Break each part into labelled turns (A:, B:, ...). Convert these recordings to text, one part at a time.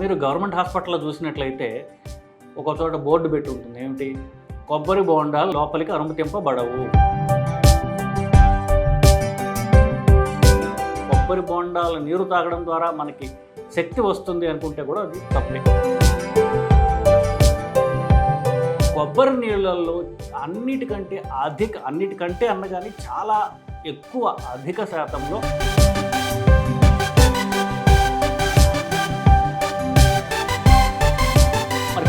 A: మీరు గవర్నమెంట్ హాస్పిటల్లో చూసినట్లయితే ఒక చోట బోర్డు పెట్టి ఉంటుంది. ఏమిటి? కొబ్బరి బోండాలు లోపలికి అనుమతింపబడవు కొబ్బరి బోండాల నీరు తాగడం ద్వారా మనకి శక్తి వస్తుంది అనుకుంటే కూడా అది తప్పే. కొబ్బరి నీళ్ళల్లో అన్నిటికంటే అధిక అన్నిటికంటే అన్న కానీ చాలా ఎక్కువ అధిక శాతంలో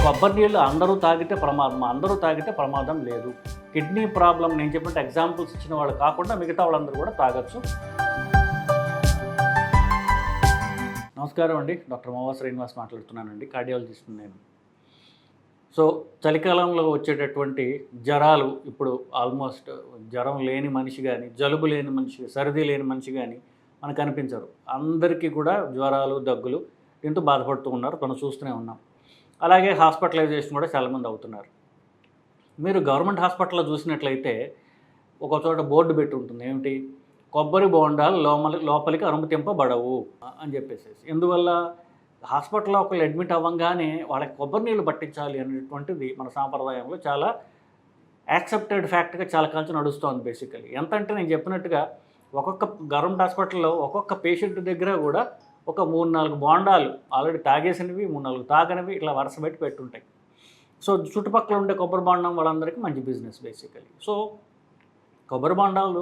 A: కొబ్బరి నీళ్ళు అందరూ తాగితే ప్రమాదం అందరూ తాగితే ప్రమాదం లేదు. కిడ్నీ ప్రాబ్లం నేను చెప్పినట్టు ఎగ్జాంపుల్స్ ఇచ్చిన వాళ్ళు కాకుండా మిగతా వాళ్ళందరూ కూడా తాగొచ్చు. నమస్కారం అండి. డాక్టర్ మోవా శ్రీనివాస్ మాట్లాడుతున్నానండి. కార్డియాలజిస్ట్ నేను. సో చలికాలంలో వచ్చేటటువంటి జ్వరాలు ఇప్పుడు ఆల్మోస్ట్ జ్వరం లేని మనిషి కానీ జలుబు లేని మనిషి సర్ది లేని మనిషి కానీ మనకు కనిపించరు అందరికీ కూడా జ్వరాలు దగ్గులు దీంతో బాధపడుతూ ఉన్నారు. మనం చూస్తూనే ఉన్నాం. అలాగే హాస్పిటలైజేషన్ కూడా చాలామంది అవుతున్నారు. మీరు గవర్నమెంట్ హాస్పిటల్లో చూసినట్లయితే ఒక చోట బోర్డు పెట్టి ఉంటుంది. ఏమిటి? కొబ్బరి బోండాలు లోమలి లోపలికి అనుమతింపబడవు అని చెప్పేసి ఎందువల్ల? హాస్పిటల్లో ఒకళ్ళు అడ్మిట్ అవ్వగానే వాళ్ళకి కొబ్బరి నీళ్ళు పట్టించాలి అనేటువంటిది మన సాంప్రదాయంలో చాలా యాక్సెప్టెడ్ ఫ్యాక్ట్గా చాలా కాలం నడుస్తోంది బేసికలీ. ఎంత అంటే నేను చెప్పినట్టుగా ఒక్కొక్క గవర్నమెంట్ హాస్పిటల్లో ఒక్కొక్క పేషెంట్ దగ్గర కూడా ఒక మూడు నాలుగు బోండాలు ఆల్రెడీ తాగేసినవి మూడు నాలుగు తాగనివి ఇట్లా వరుస పెట్టి పెట్టుంటాయి. సో చుట్టుపక్కల ఉండే కొబ్బరి బొండం వాళ్ళందరికీ మంచి బిజినెస్ బేసికలీ. సో కొబ్బరి బొండాలు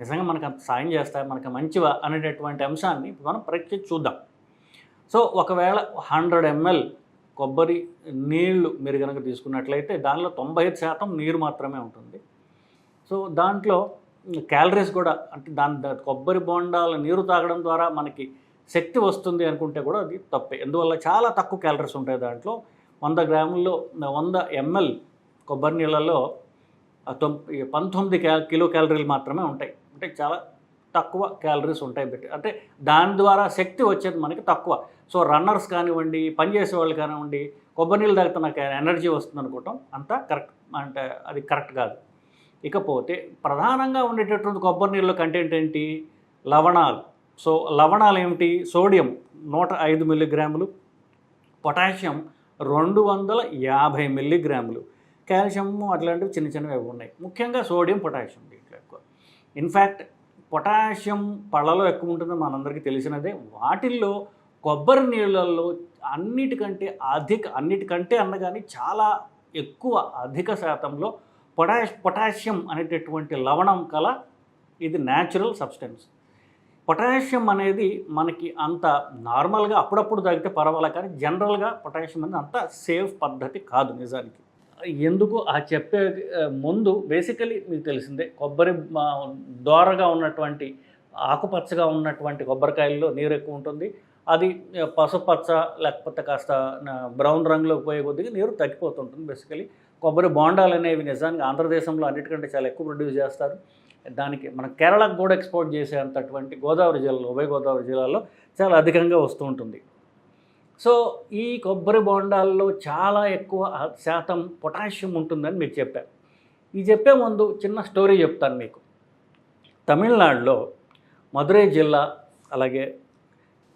A: నిజంగా మనకు సాయం చేస్తాయి మనకు మంచివా అనేటటువంటి అంశాన్ని మనం పరీక్ష చూద్దాం. సో ఒకవేళ హండ్రెడ్ ఎంఎల్ కొబ్బరి నీళ్ళు మీరు కనుక తీసుకున్నట్లయితే దానిలో తొంభై ఐదు శాతం నీరు మాత్రమే ఉంటుంది. సో దాంట్లో క్యాలరీస్ కూడా అంటే దాని కొబ్బరి బోండాల నీరు తాగడం ద్వారా మనకి శక్తి వస్తుంది అనుకుంటే కూడా అది తప్పే. ఎందువల్ల చాలా తక్కువ క్యాలరీస్ ఉంటాయి దాంట్లో. వంద గ్రాముల్లో వంద ఎంఎల్ కొబ్బరి నీళ్ళలో పంతొమ్మిది క్యా కిలో క్యాలరీలు మాత్రమే ఉంటాయి. అంటే చాలా తక్కువ క్యాలరీస్ ఉంటాయి పెట్టి. అంటే దాని ద్వారా శక్తి వచ్చేది మనకి తక్కువ. సో రన్నర్స్ కానివ్వండి పనిచేసే వాళ్ళు కానివ్వండి కొబ్బరి నీళ్ళు తాగితే నాకు ఎనర్జీ వస్తుంది అనుకోవటం అంత కరెక్ట్ అంటే అది కరెక్ట్ కాదు. ఇకపోతే ప్రధానంగా ఉండేటటువంటి కొబ్బరి నీళ్ళ కంటెంట్ ఏంటి? లవణాలు. సో లవణాలు ఏమిటి? సోడియం నూట ఐదు మిల్లీగ్రాములు పొటాషియం రెండు వందల యాభై మిల్లీగ్రాములు. కాల్షియం అట్లాంటివి చిన్న చిన్నవి ఉన్నాయి. ముఖ్యంగా సోడియం పొటాషియం దీంట్లో ఎక్కువ. ఇన్ఫ్యాక్ట్ పొటాషియం పళ్ళలో ఎక్కువ ఉంటుందని మనందరికీ తెలిసినదే. వాటిల్లో కొబ్బరి నీళ్ళల్లో అన్నిటికంటే అధిక అన్నిటికంటే అన్నగాని చాలా ఎక్కువ అధిక శాతంలో పొటాష్ పొటాషియం అనేటటువంటి లవణం కల ఇది న్యాచురల్ సబ్స్టెన్స్ పొటాషియం అనేది మనకి అంత నార్మల్గా అప్పుడప్పుడు తాగితే పర్వాలే కానీ జనరల్గా పొటాషియం అనేది అంత సేఫ్ పద్ధతి కాదు నిజానికి. ఎందుకు? ఆ చెప్పే ముందు బేసికలీ మీకు తెలిసిందే కొబ్బరి దోరగా ఉన్నటువంటి ఆకుపచ్చగా ఉన్నటువంటి కొబ్బరికాయల్లో నీరు ఎక్కువ ఉంటుంది. అది పసుపచ్చ లేకపోతే కాస్త బ్రౌన్ రంగులోకి పోయే కొద్దిగా నీరు తగ్గిపోతుంటుంది బేసికలీ. కొబ్బరి బోండాలు అనేవి నిజానికి ఆంధ్రదేశంలో అన్నిటికంటే చాలా ఎక్కువ ప్రొడ్యూస్ చేస్తారు. దానికి మన కేరళకు కూడా ఎక్స్పోర్ట్ చేసేంతటువంటి గోదావరి జిల్లాలో ఉభయ గోదావరి జిల్లాలో చాలా అధికంగా వస్తూ ఉంటుంది. సో ఈ కొబ్బరి బోండాల్లో చాలా ఎక్కువ శాతం పొటాషియం ఉంటుందని మీకు చెప్పాను ఈ చెప్పే ముందు చిన్న స్టోరీ చెప్తాను మీకు. తమిళనాడులో మదురై జిల్లా అలాగే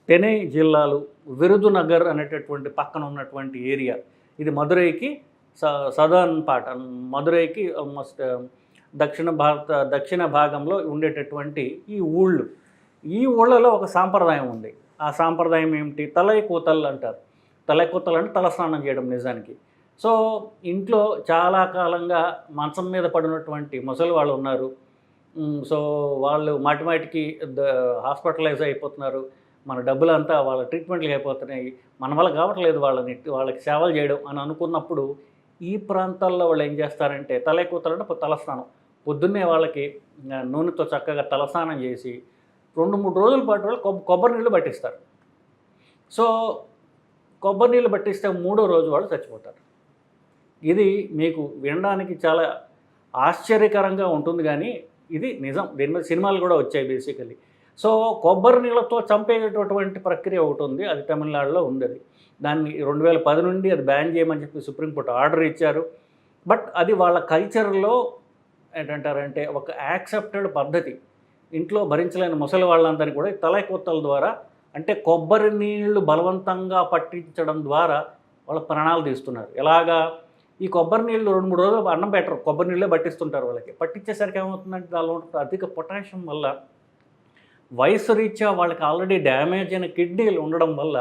A: తెనై జిల్లాలు విరుదునగర్ అనేటటువంటి పక్కన ఉన్నటువంటి ఏరియా. ఇది మదురైకి స సదర్న్ పార్ట్ మదురైకి ఆల్మోస్ట్ దక్షిణ భారత దక్షిణ భాగంలో ఉండేటటువంటి ఈ ఊళ్ళు. ఈ ఊళ్ళలో ఒక సాంప్రదాయం ఉంది. ఆ సాంప్రదాయం ఏమిటి? తలై కూతలు అంటారు. తలై కూతలు అంటే తలస్నానం చేయడం నిజానికి. సో ఇంట్లో చాలా కాలంగా మంచం మీద పడినటువంటి ముసలి వాళ్ళు ఉన్నారు. సో వాళ్ళు మాటిమాటికి ద- హాస్పిటలైజ్ అయిపోతున్నారు. మన డబ్బులంతా వాళ్ళ ట్రీట్మెంట్లు అయిపోతున్నాయి. మన వల్ల కావట్లేదు వాళ్ళని వాళ్ళకి సేవలు చేయడం అని అనుకున్నప్పుడు ఈ ప్రాంతాల్లో వాళ్ళు ఏం చేస్తారంటే తల అంటే తలస్నానం. పొద్దున్నే వాళ్ళకి నూనెతో చక్కగా తలస్నానం చేసి రెండు మూడు రోజుల పాటు వాళ్ళు కొబ్బరి నీళ్ళు పట్టిస్తారు. సో కొబ్బరి నీళ్ళు పట్టిస్తే మూడో రోజు వాళ్ళు చచ్చిపోతారు. ఇది మీకు వినడానికి చాలా ఆశ్చర్యకరంగా ఉంటుంది కానీ ఇది నిజం. దీని మీద సినిమాలు కూడా వచ్చాయి బేసికలీ. సో కొబ్బరి నీళ్ళతో చంపేటటువంటి ప్రక్రియ ఒకటి ఉంది. అది తమిళనాడులో ఉంది అది దాన్ని రెండు వేల పది నుండి అది బ్యాన్ చేయమని చెప్పి సుప్రీంకోర్టు ఆర్డర్ ఇచ్చారు. బట్ అది వాళ్ళ కల్చర్లో ఏంటంటారంటే ఒక యాక్సెప్టెడ్ పద్ధతి. ఇంట్లో భరించలేని ముసలి వాళ్ళందరినీ కూడా తలైకొత్తల ద్వారా అంటే కొబ్బరి నీళ్ళు బలవంతంగా పట్టించడం ద్వారా వాళ్ళ ప్రాణాలు తీస్తున్నారు. ఎలాగా? ఈ కొబ్బరి నీళ్ళు రెండు మూడు రోజులు అన్నం పెట్టరు. కొబ్బరి నీళ్ళే పట్టిస్తుంటారు వాళ్ళకి. పట్టించేసరికి ఏమవుతుందంటే దానిలో అధిక పొటాషియం వల్ల వయసు రీత్యా వాళ్ళకి ఆల్రెడీ డ్యామేజ్ అయిన కిడ్నీలు ఉండడం వల్ల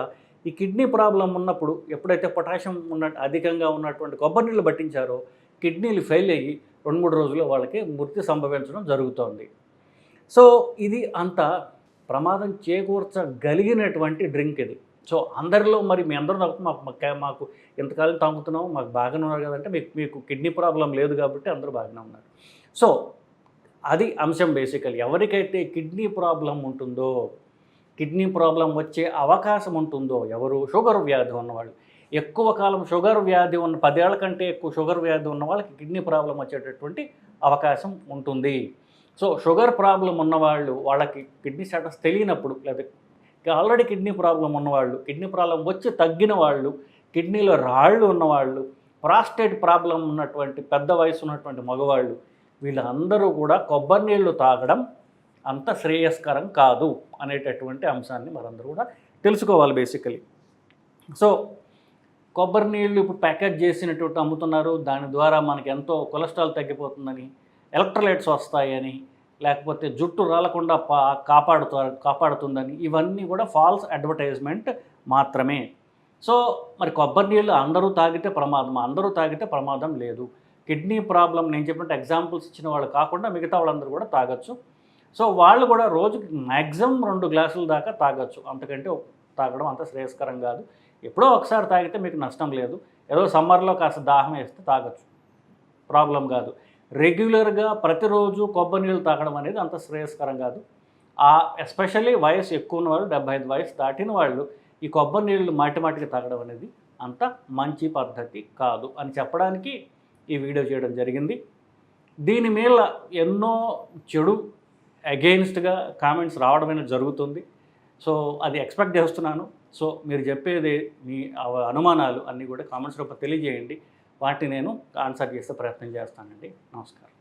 A: ఈ కిడ్నీ ప్రాబ్లం ఉన్నప్పుడు ఎప్పుడైతే పొటాషియం ఉన్న అధికంగా ఉన్నటువంటి కొబ్బరి నీళ్ళు పట్టించారో కిడ్నీలు ఫెయిల్ అయ్యి రెండు మూడు రోజుల్లో వాళ్ళకి మృతి సంభవించడం జరుగుతోంది. సో ఇది అంత ప్రమాదం చేకూర్చగలిగినటువంటి డ్రింక్ ఇది. సో అందరిలో మరి మీ అందరూ నాకు మాకు మాకు- మాకు ఎంతకాలం తాగుతున్నాం మాకు బాగానే ఉన్నారు కదంటే మీకు మీకు కిడ్నీ ప్రాబ్లం లేదు కాబట్టి అందరూ బాగానే ఉన్నారు. సో అది అంశం బేసికల్. ఎవరికైతే కిడ్నీ ప్రాబ్లం ఉంటుందో కిడ్నీ ప్రాబ్లం వచ్చే అవకాశం ఉంటుందో ఎవరు? షుగర్ వ్యాధి ఉన్నవాళ్ళు. ఎక్కువ కాలం షుగర్ వ్యాధి ఉన్న పదేళ్ళ కంటే ఎక్కువ షుగర్ వ్యాధి ఉన్న వాళ్ళకి కిడ్నీ ప్రాబ్లం వచ్చేటటువంటి అవకాశం ఉంటుంది. సో షుగర్ ప్రాబ్లం ఉన్నవాళ్ళు వాళ్ళకి కిడ్నీ స్టేటస్ తెలియనప్పుడు లేదా ఆల్రెడీ కిడ్నీ ప్రాబ్లం ఉన్నవాళ్ళు కిడ్నీ ప్రాబ్లం వచ్చి తగ్గిన వాళ్ళు కిడ్నీలో రాళ్ళు ఉన్నవాళ్ళు ప్రాస్టేట్ ప్రాబ్లం ఉన్నటువంటి పెద్ద వయసు ఉన్నటువంటి మగవాళ్ళు వీళ్ళందరూ కూడా కొబ్బరి నీళ్ళు తాగడం అంత శ్రేయస్కరం కాదు అనేటటువంటి అంశాన్ని మనందరూ కూడా తెలుసుకోవాలి బేసికలీ. సో కొబ్బరి నీళ్ళు ఇప్పుడు ప్యాకేజ్ చేసినటువంటి అమ్ముతున్నారు. దాని ద్వారా మనకి ఎంతో కొలెస్ట్రాల్ తగ్గిపోతుందని ఎలక్ట్రోలైట్స్ వస్తాయని లేకపోతే జుట్టు రాలకుండా పా కాపాడుతారు కాపాడుతుందని ఇవన్నీ కూడా ఫాల్స్ అడ్వర్టైజ్మెంట్ మాత్రమే. సో మరి కొబ్బరి నీళ్ళు అందరూ తాగితే ప్రమాదం అందరూ తాగితే ప్రమాదం లేదు. కిడ్నీ ప్రాబ్లం నేను చెప్పినట్టు ఎగ్జాంపుల్స్ ఇచ్చిన వాళ్ళు కాకుండా మిగతా వాళ్ళందరూ కూడా తాగొచ్చు. సో వాళ్ళు కూడా రోజుకి మ్యాక్సిమం రెండు గ్లాసుల దాకా తాగొచ్చు. అంతకంటే తాగడం అంత శ్రేయస్కరం కాదు. ఎప్పుడో ఒకసారి తాగితే మీకు నష్టం లేదు. ఏదో సమ్మర్లో కాస్త దాహం వేస్తే తాగొచ్చు. ప్రాబ్లం కాదు. రెగ్యులర్గా ప్రతిరోజు కొబ్బరి నీళ్ళు తాగడం అనేది అంత శ్రేయస్కరం కాదు. ఆ ఎస్పెషల్లీ వయసు ఎక్కువ ఉన్న వాళ్ళు డెబ్బై ఐదు వయసు దాటిన వాళ్ళు ఈ కొబ్బరి నీళ్ళు మాటి మాటికి తాగడం అనేది అంత మంచి పద్ధతి కాదు అని చెప్పడానికి ఈ వీడియో చేయడం జరిగింది. దీని మీద ఎన్నో చెడు అగెయిన్స్ట్గా కామెంట్స్ రావడం అనేది జరుగుతుంది. సో అది ఎక్స్పెక్ట్ చేస్తున్నాను. సో మీరు చెప్పేది మీ అనుమానాలు అన్నీ కూడా కామెంట్స్ రూపంలో తెలియజేయండి. వాటిని నేను ఆన్సర్ చేసే ప్రయత్నం చేస్తానండి. నమస్కారం.